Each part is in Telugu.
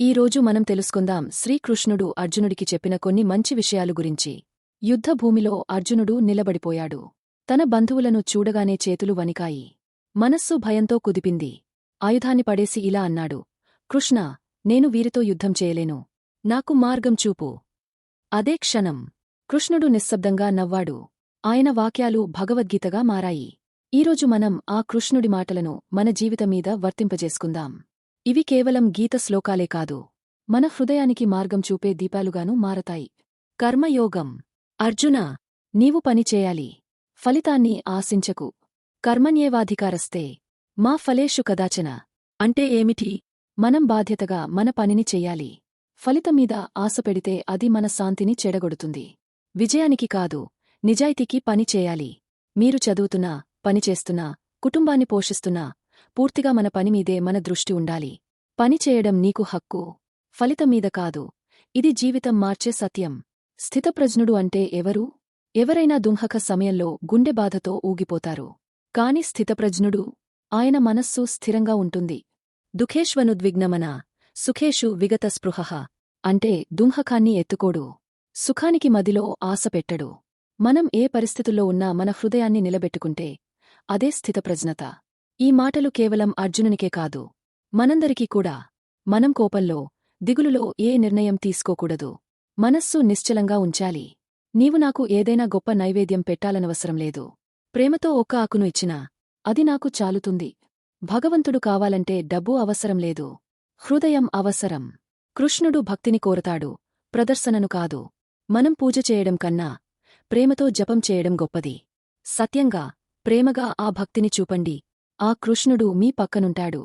ఈ రోజు మనం తెలుసుకుందాం శ్రీకృష్ణుడు అర్జునుడికి చెప్పిన కొన్ని మంచి విషయాలు గురించి. యుద్ధభూమిలో అర్జునుడు నిలబడిపోయాడు. తన బంధువులను చూడగానే చేతులు వణికాయి. మనస్సు భయంతో కుదిపింది. ఆయుధాన్ని పడేసి ఇలా అన్నాడు. కృష్ణ నేను వీరితో యుద్ధం చేయలేను. నాకు మార్గం చూపు. అదే క్షణం కృష్ణుడు నిశ్శబ్దంగా నవ్వాడు. ఆయన వాక్యాలు భగవద్గీతగా మారాయి. ఈరోజు మనం ఆ కృష్ణుడి మాటలను మన జీవితమీద వర్తింపజేసుకుందాం. ఇవి కేవలం గీత శ్లోకాలే కాదు. మన హృదయానికి మార్గం చూపే దీపాలుగానూ మారతాయి. కర్మయోగం. అర్జున నీవు పనిచేయాలి ఫలితాన్ని ఆశించకు. కర్మణ్యేవాధికారస్తే మా ఫలేషు కదాచన. అంటే ఏమిటి? మనం బాధ్యతగా మన పనిని చెయ్యాలి ఫలితమీద ఆశ పెడితే అది మన శాంతిని చెడగొడుతుంది. విజయానికి కాదు నిజాయితీకి పని చేయాలి. మీరు చదువుతున్నా పనిచేస్తున్నా కుటుంబాన్ని పోషిస్తున్నా పూర్తిగా మన పనిమీదే మన దృష్టి ఉండాలి. పని చేయడం నీకు హక్కు. ఫలితమీద కాదు. ఇది జీవితం మార్చే సత్యం. స్థితప్రజ్ఞుడు అంటే ఎవరు? ఎవరైనా దుంహక సమయంలో గుండె బాధతో ఊగిపోతారు. కాని స్థితప్రజ్ఞుడు? ఆయన మనస్సు స్థిరంగా ఉంటుంది. దుఃఖేష్వనుద్విగ్నమన సుఖేషు విగత స్పృహ. అంటే దుంహకాన్ని ఎత్తుకోడు. సుఖానికి మదిలో ఆశ పెట్టడు. మనం ఏ పరిస్థితుల్లో ఉన్నా మన హృదయాన్ని నిలబెట్టుకుంటే అదే స్థితప్రజ్ఞత. ఈ మాటలు కేవలం అర్జునునికే కాదు మనందరికీ కూడా. మనం కోపంలో దిగులులో ఏ నిర్ణయం తీసుకోకూడదు. మనస్సు నిశ్చలంగా ఉంచాలి. నీవు నాకు ఏదైనా గొప్ప నైవేద్యం పెట్టాలనవసరం లేదు. ప్రేమతో ఒక్క ఆకును ఇచ్చినా అది నాకు చాలుతుంది. భగవంతుడు కావాలంటే డబ్బు అవసరం లేదు. హృదయం అవసరం. కృష్ణుడు భక్తిని కోరతాడు ప్రదర్శనను కాదు. మనం పూజ చేయడం కన్నా ప్రేమతో జపం చేయడం గొప్పది. సత్యంగా ప్రేమగా ఆ భక్తిని చూపండి. ఆ కృష్ణుడు మీ పక్కనుంటాడు.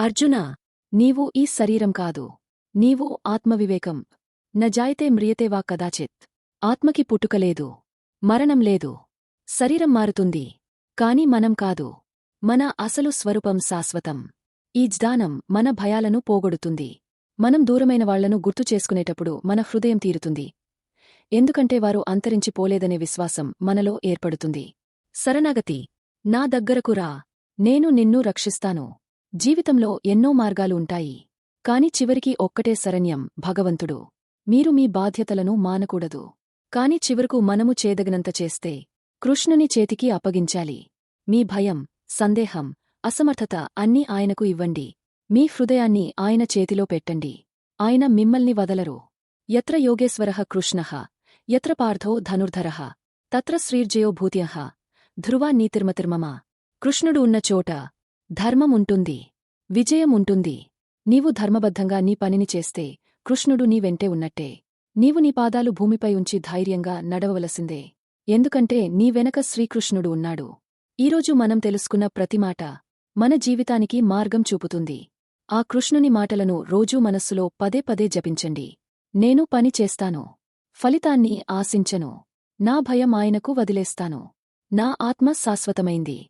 అర్జున నీవు ఈ శరీరం కాదు. నీవు ఆత్మవివేకం. నజాయితే మ్రియతేవా కదాచిత్. ఆత్మకి పుట్టుకలేదు మరణం లేదు. శరీరం మారుతుంది. కాని మనం కాదు. మన అసలు స్వరూపం శాశ్వతం. ఈ జ్ఞానం మన భయాలను పోగొడుతుంది. మనం దూరమైన వాళ్ళను గుర్తు చేసుకునేటప్పుడు మన హృదయం తీరుతుంది. ఎందుకంటే వారు అంతరించిపోలేదనే విశ్వాసం మనలో ఏర్పడుతుంది. శరణగతి నా దగ్గరకు రా. నేను నిన్ను రక్షిస్తాను. జీవితంలో ఎన్నో మార్గాలు ఉంటాయి. కాని చివరికి ఒక్కటే శరణ్యం భగవంతుడు. మీరు మీ బాధ్యతలను మానకూడదు. కాని చివరకు మనము చేదగినంత చేస్తే కృష్ణుని చేతికి అప్పగించాలి. మీ భయం సందేహం అసమర్థత అన్నీ ఆయనకు ఇవ్వండి. మీ హృదయాన్ని ఆయన చేతిలో పెట్టండి. ఆయన మిమ్మల్ని వదలరు. యత్ర యోగేశ్వరః కృష్ణః యత్ర పార్థో ధనుర్ధరః తత్ర శ్రీర్జయో భూత్యః ధ్రువా నీతిర్మతిర్మమ. కృష్ణుడు ఉన్న చోట ధర్మముంటుంది విజయముంటుంది. నీవు ధర్మబద్ధంగా నీ పనిని చేస్తే కృష్ణుడు నీ వెంటే ఉన్నట్టే. నీవు నీ పాదాలు భూమిపై ఉంచి ధైర్యంగా నడవవలసిందే. ఎందుకంటే నీ వెనక శ్రీకృష్ణుడు ఉన్నాడు. ఈరోజు మనం తెలుసుకున్న ప్రతి మాట మన జీవితానికి మార్గం చూపుతుంది. ఆ కృష్ణుని మాటలను రోజూ మనస్సులో పదే పదే జపించండి. నేను పని చేస్తాను. ఫలితాన్ని ఆశించను. నా భయం ఆయనకు వదిలేస్తాను. నా ఆత్మ శాశ్వతమైంది.